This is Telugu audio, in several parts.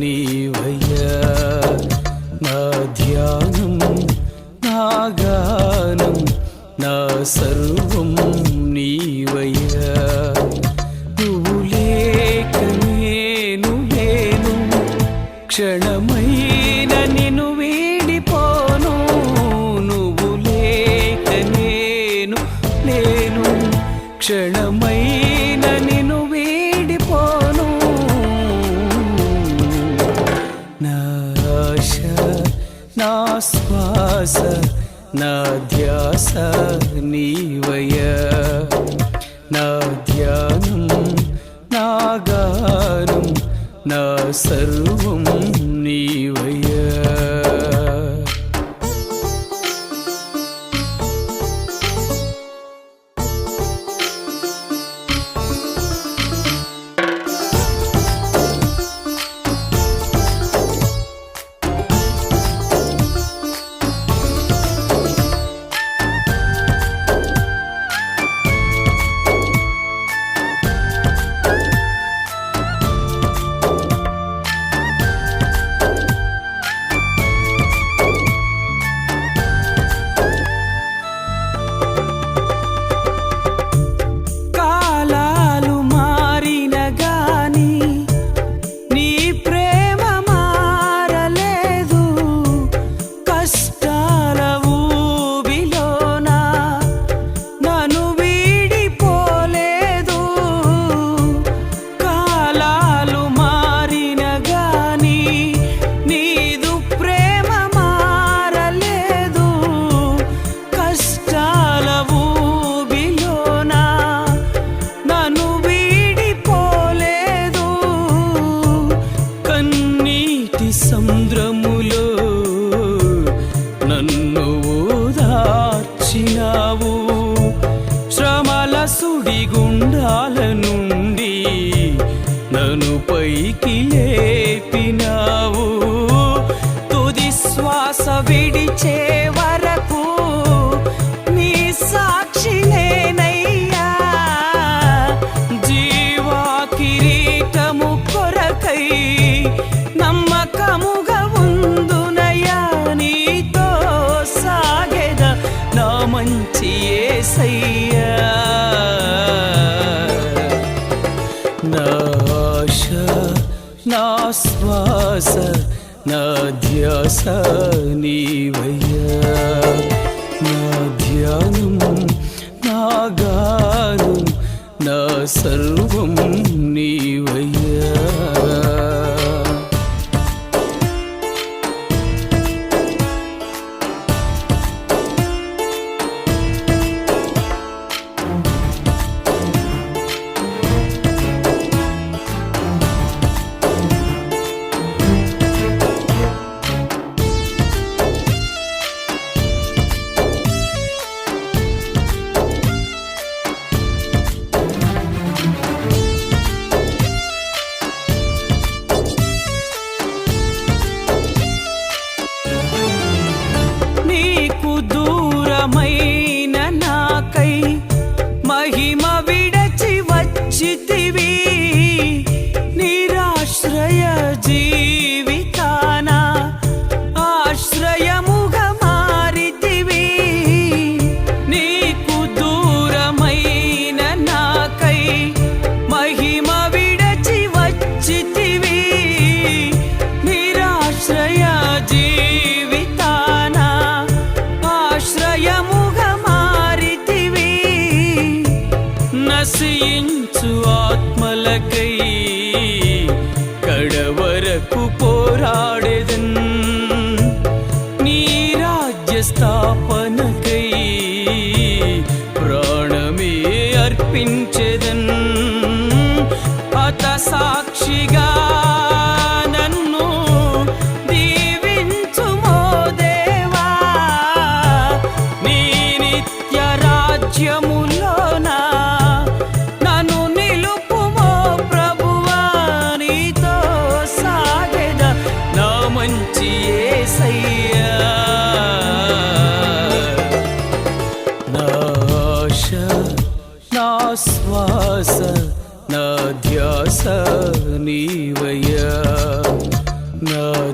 నీవయ్యా నా ధ్యానం నా గానం నా సర్వం నీవయ్యా నువ్వు లేక నేను లేను క్షణమైన నిన్ను వీడిపోను నువ్వు లేక నేను లేను క్షణమైన నిన్ను శ్వాస నా ధ్యాస నీవయ్యా. నా ధ్యానం నా గానం నా సర్వం కన్నీటి సముద్రములో నన్ను ఓదార్చినావు. శ్రమల సుడిగుండాల నుండి నన్ను పైకి లేపినావు. తుది శ్వాస విడిచే మంచి ఏసయ్యా. నా నా శ్వాస నా ధ్యాస నీవయ్యా ఆత్మలకై కడవరకు పోరాడెదన్ నీ రాజ్య స్థాపనకై ప్రాణమే అర్పించెదన్ అత సాక్షిగా నన్ను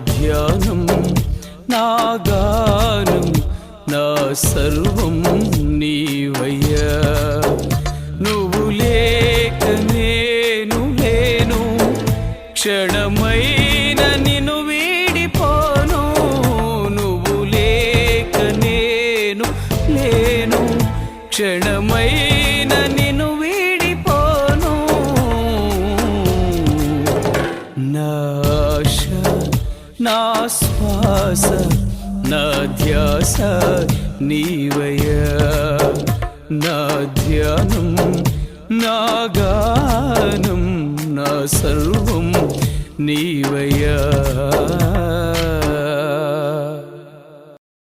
ధ్యానం నా గానం నా సర్వం నీవయ్యా. నువ్వు లేక నేను లేను క్షణమై శ్వాస నా ధ్యాస నీవయ్యా. నా ధ్యానం నా గానం నా సర్వం నీవయ్యా.